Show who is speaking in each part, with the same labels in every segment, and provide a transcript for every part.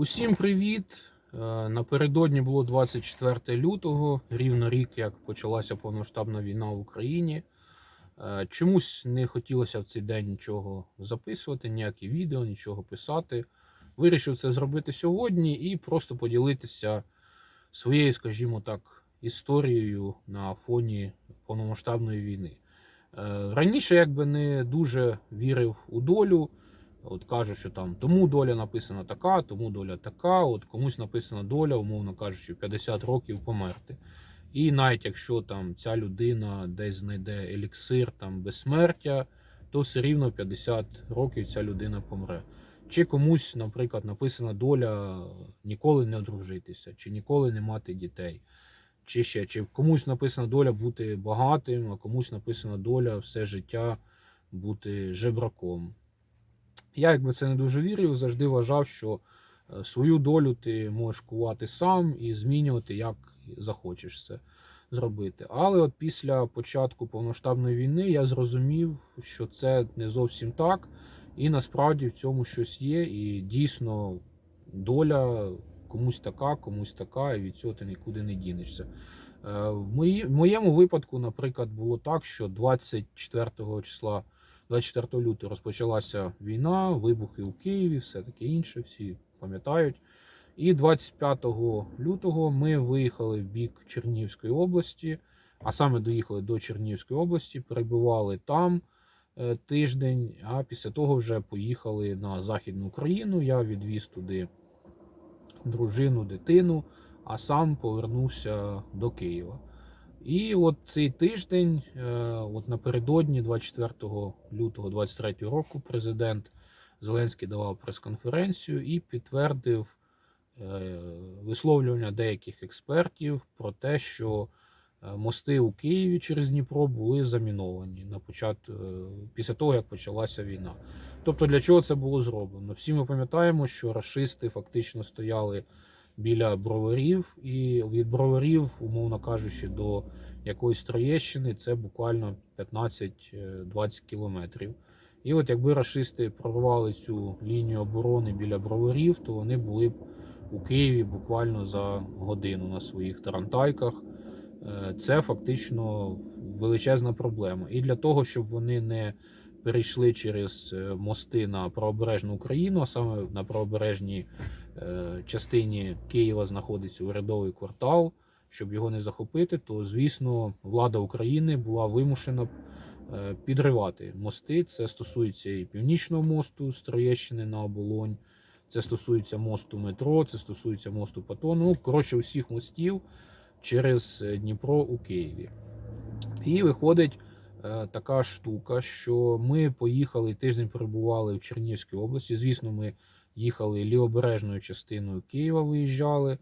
Speaker 1: Усім привіт! Е, Напередодні було 24 лютого, рівно рік, як почалася повноштабна війна в Україні. Е, Чомусь не хотілося в цей день нічого записувати, ніякі відео, нічого писати. Вирішив це зробити сьогодні і просто поділитися своєю, скажімо так, історією на фоні повномасштабної війни. Е, Раніше якби не дуже вірив у долю. От кажуть, що там тому доля написана така, тому доля така. От комусь написана доля, умовно кажучи, 50 років померти. І навіть якщо там ця людина десь знайде еліксир там безсмертя, то все рівно 50 років ця людина помре. Чи комусь, наприклад, написана доля ніколи не одружитися, чи ніколи не мати дітей, чи ще чи комусь написана доля бути багатим, а комусь написана доля все життя бути жебраком. Я якби це не дуже вірив, завжди вважав, що е, свою долю ти можеш кувати сам і змінювати, як захочеш це зробити. Але от після початку повноштабної війни я зрозумів, що це не зовсім так, і насправді в цьому щось є, і дійсно доля комусь така, комусь така, і від цього ти нікуди не дінешся. Е, В моєму випадку, наприклад, було так, що 24 числа 24 лютого розпочалася війна, вибухи у Києві, все таке інше, всі пам'ятають. І 25 лютого ми виїхали в бік Чернігівської області, а саме доїхали до Чернігівської області, перебували там е, тиждень, а після того вже поїхали на Західну Україну. Я відвіз туди дружину, дитину, а сам повернувся до Києва. І от цей тиждень, е, от напередодні, 24 лютого 23 року, президент Зеленський давав прес-конференцію і підтвердив е, висловлювання деяких експертів про те, що е, мости у Києві через Дніпро були заміновані на початку після того, як почалася війна. Тобто, для чого це було зроблено? Всі ми пам'ятаємо, що рашисти фактично стояли біля броварів, і від броварів, умовно кажучи, до якоїсь Троєщини це буквально 15-20 кілометрів. І от якби рашисти прорвали цю лінію оборони біля броварів, то вони були б у Києві буквально за годину на своїх тарантайках. Е, Це фактично величезна проблема. І для того, щоб вони не перейшли через е, мости на правобережну Україну, а саме на правобережній е, частині Києва знаходиться урядовий квартал. Щоб його не захопити, то звісно влада України була вимушена е, підривати мости. Це стосується і північного мосту з Троєщини на оболонь, це стосується мосту метро, це стосується мосту Патон. Ну, коротше, усіх мостів через Дніпро у Києві. І виходить така штука, що ми поїхали тиждень перебували в Чернігівській області. Звісно, ми їхали лівобережною частиною Києва, виїжджали.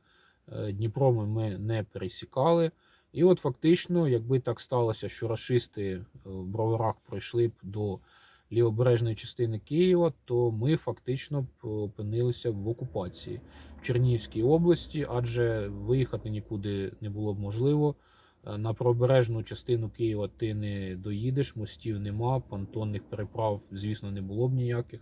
Speaker 1: Е, Дніпро ми- не пересікали. І от фактично, якби так сталося, що рашисти е, в броварах пройшли б до лівобережної частини Києва, то ми фактично б опинилися в окупації в Чернігівській області, адже виїхати нікуди не було б можливо. Е, На правобережну частину Києва ти не доїдеш, мостів нема, понтонних переправ, звісно, не було б ніяких.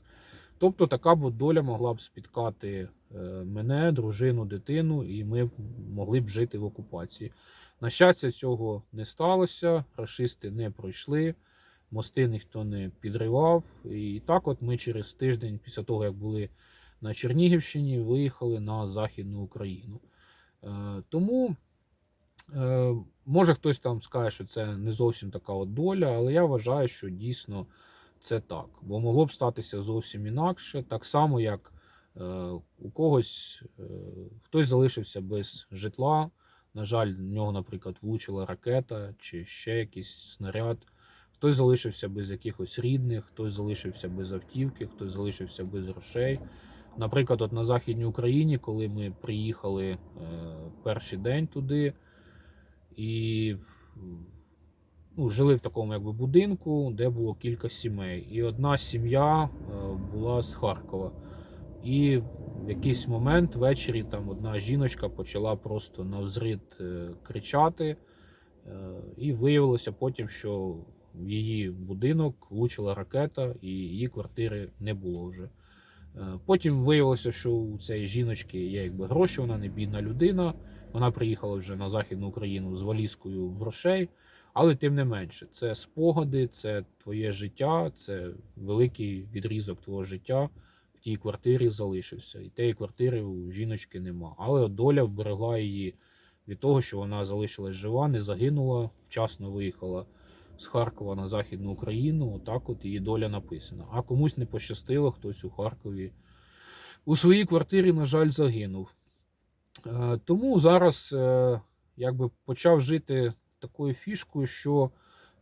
Speaker 1: Тобто така б доля могла б спіткати е, мене, дружину, дитину, і ми б могли б жити в окупації. На щастя, цього не сталося, рашисти не пройшли, мости ніхто не підривав. І так, от ми через тиждень, після того, як були на Чернігівщині, виїхали на Західну Україну. Е, Тому, може, хтось там скаже, що це не зовсім така от доля, але я вважаю, що дійсно це так. Бо могло б статися зовсім інакше, так само, як е, у когось е, хтось залишився без житла. На жаль, в нього, наприклад, влучила ракета чи ще якийсь снаряд. Хтось залишився без якихось рідних, хтось залишився без автівки, хтось залишився без грошей. Наприклад, от на Західній Україні, коли ми приїхали е, перший день туди і ну, жили в такому якби будинку, де було кілька сімей. І одна сім'я е, була з Харкова. І в якийсь момент ввечері там одна жіночка почала просто навзрід е, кричати. Е, І виявилося потім, що в її будинок влучила ракета, і її квартири не було вже. Потім виявилося, що у цієї жіночки є якби гроші, вона не бідна людина. Вона приїхала вже на Західну Україну з валізкою грошей. Але тим не менше, це спогади, це твоє життя, це великий відрізок твого життя в тій квартирі залишився. І тієї квартири у жіночки нема. Але доля вберегла її від того, що вона залишилась жива, не загинула, вчасно виїхала з Харкова на Західну Україну. Отак от її доля написана. А комусь не пощастило, хтось у Харкові у своїй квартирі, на жаль, загинув. Е, Тому зараз е, якби почав жити такою фішкою, що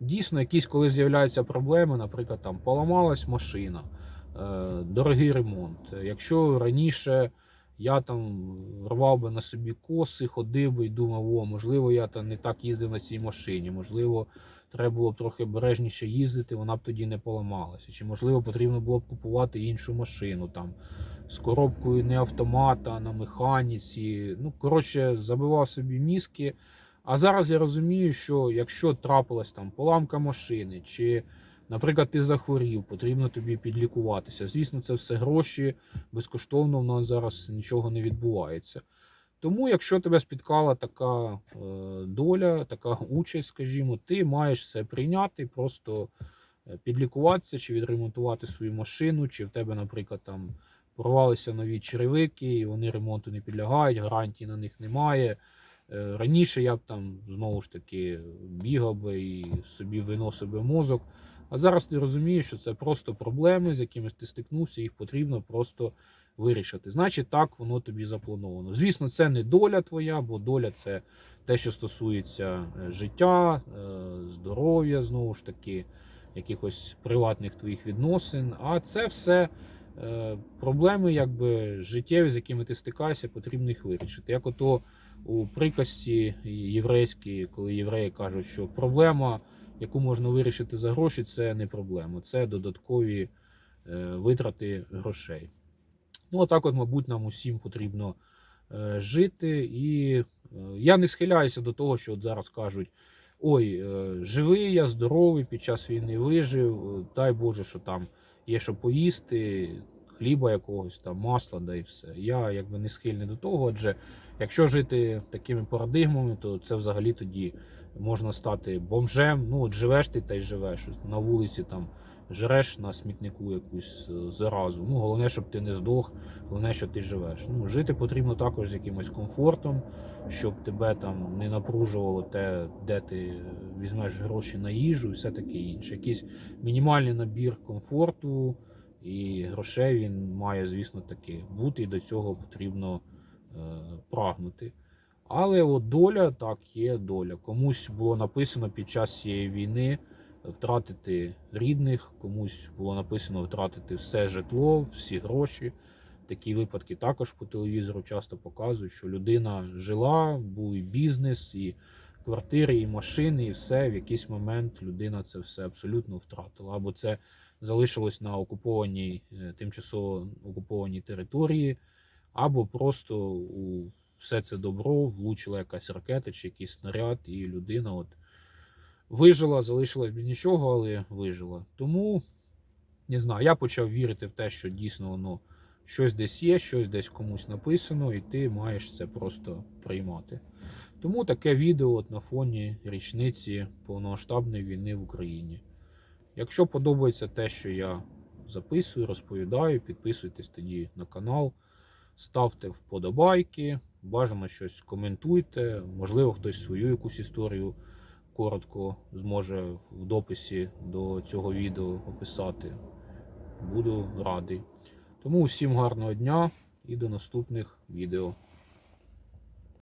Speaker 1: дійсно якісь, коли з'являються проблеми, наприклад, там поламалась машина, е, дорогий ремонт. Якщо раніше я там рвав би на собі коси, ходив би і думав, о, можливо, я там не так їздив на цій машині, можливо, треба було б трохи бережніше їздити, вона б тоді не поламалася. Чи можливо потрібно було б купувати іншу машину там з коробкою не автомата, а на механіці. Ну, коротше, забивав собі мізки. А зараз я розумію, що якщо трапилась там поламка машини, чи, наприклад, ти захворів, потрібно тобі підлікуватися. Звісно, це все гроші, безкоштовно в нас зараз нічого не відбувається. Тому, якщо тебе спіткала така е, доля, така участь, скажімо, ти маєш це прийняти, просто е, підлікуватися чи відремонтувати свою машину, чи в тебе, наприклад, там порвалися нові черевики, вони ремонту не підлягають, гарантії на них немає. Е, Раніше я б там знову ж таки бігав би і собі виносив би мозок. А зараз ти розумієш, що це просто проблеми, з якими ти стикнувся, їх потрібно просто вирішити. Значить, так воно тобі заплановано. Звісно, це не доля твоя, бо доля це те, що стосується е, життя, е, здоров'я, знову ж таки, якихось приватних твоїх відносин. А це все проблеми, якби життєві, з якими ти стикаєшся, потрібно їх вирішити. Як ото у приказці єврейській, коли євреї кажуть, що проблема, яку можна вирішити за гроші, це не проблема, це додаткові е, витрати грошей. Ну, отак, от, мабуть, нам усім потрібно е, жити. І е, я не схиляюся до того, що от зараз кажуть: ой, е, живий, я здоровий, під час війни вижив, е, дай Боже, що там є що поїсти, хліба якогось, там, масла, да і все. Я якби не схильний до того, адже якщо жити такими парадигмами, то це взагалі тоді можна стати бомжем. Ну, от живеш ти та й живеш. На вулиці там жреш на смітнику якусь е, заразу. Ну, головне, щоб ти не здох, головне, що ти живеш. Ну, жити потрібно також з якимось комфортом, щоб тебе там не напружувало те, де ти візьмеш гроші на їжу і все таке інше. Якийсь мінімальний набір комфорту і грошей він має, звісно, таки бути, і до цього потрібно е, прагнути. Але от доля так є доля. Комусь було написано під час цієї війни втратити рідних, комусь було написано втратити все житло, всі гроші. Такі випадки також по телевізору часто показують, що людина жила, був і бізнес, і квартири, і машини, і все. В якийсь момент людина це все абсолютно втратила. Або це залишилось на окупованій, е, тимчасово окупованій території, або просто у все це добро влучила якась ракета чи якийсь снаряд, і людина от вижила, залишилась без нічого, але вижила. Тому не знаю, я почав вірити в те, що дійсно воно щось десь є, щось десь комусь написано, і ти маєш це просто приймати. Тому таке відео от на фоні річниці повномасштабної війни в Україні. Якщо подобається те, що я записую, розповідаю, підписуйтесь тоді на канал, ставте вподобайки, бажано щось коментуйте. Можливо, хтось свою якусь історію коротко зможе в дописі до цього відео описати. Буду радий. Тому всім гарного дня і до наступних відео.